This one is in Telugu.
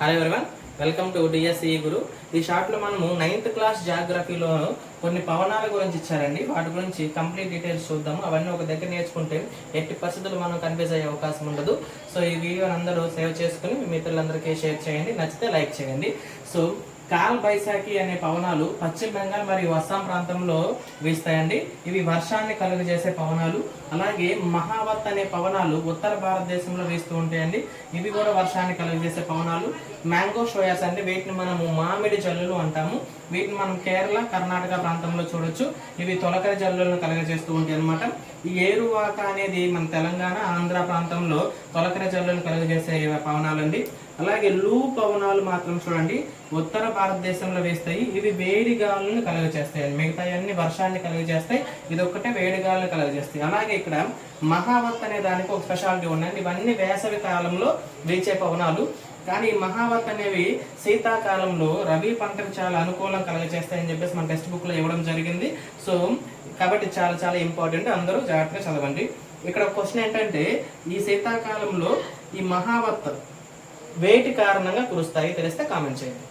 Hello everyone welcome to DSE Guru ఈ షార్ట్లో మనము నైన్త్ క్లాస్ జాగ్రఫీలో కొన్ని పవనాల గురించి ఇచ్చారండి. వాటి గురించి కంప్లీట్ డీటెయిల్స్ చూద్దాము. అవన్నీ ఒక దగ్గర నేర్చుకుంటే ఎట్టి పరిస్థితులు మనం కన్ఫ్యూజ్ అయ్యే అవకాశం ఉండదు. సో ఈ వీడియోని అందరూ సేవ్ చేసుకుని మీ మిత్రులందరికీ షేర్ చేయండి. నచ్చితే లైక్ చేయండి. సో కాల్ బైశాఖి అనే పవనాలు పశ్చిమ బెంగాల్ మరియు అస్సాం ప్రాంతంలో వీస్తాయండి. ఇవి వర్షాన్ని కలుగజేసే పవనాలు. అలాగే మహావత్ అనే పవనాలు ఉత్తర భారతదేశంలో వీస్తూ ఉంటాయండి. ఇవి కూడా వర్షాన్ని కలుగజేసే పవనాలు. మ్యాంగో షోయాస్ అంటే వీటిని మనము మామిడి జల్లులు అంటాము. వీటిని మనం కేరళ కర్ణాటక ప్రాంతంలో చూడొచ్చు. ఇవి తొలకరి జల్లులను కలుగజేస్తూ ఉంటాయి అనమాట ఈ ఏరువాక అనేది మన తెలంగాణ ఆంధ్ర ప్రాంతంలో తొలకరి జల్లులను కలుగజేసే పవనాలండి. అలాగే లూ పవనాలు మాత్రం చూడండి ఉత్తర భారతదేశంలో వేస్తాయి. ఇవి వేడి గాలులను కలుగజేస్తాయి. మిగతా అన్ని వర్షాన్ని కలుగజేస్తాయి. ఇది ఒక్కటే వేడి కలుగజేస్తాయి. అలాగే ఇక్కడ మహావత్ అనే దానికి ఒక స్పెషాలిటీ ఉందండి. ఇవన్నీ వేసవి కాలంలో వీచే పవనాలు. కానీ ఈ మహావత్ అనేవి శీతాకాలంలో రబీ పంటకు చాలా అనుకూలం కలగజేస్తాయని చెప్పేసి మన టెక్స్ట్ బుక్లో ఇవ్వడం జరిగింది. సో కాబట్టి చాలా చాలా ఇంపార్టెంట్. అందరూ జాగ్రత్తగా చదవండి. ఇక్కడ క్వశ్చన్ ఏంటంటే ఈ శీతాకాలంలో ఈ మహావత్ వేటి కారణంగా కురుస్తాయి తెలిస్తే కామెంట్ చేయండి.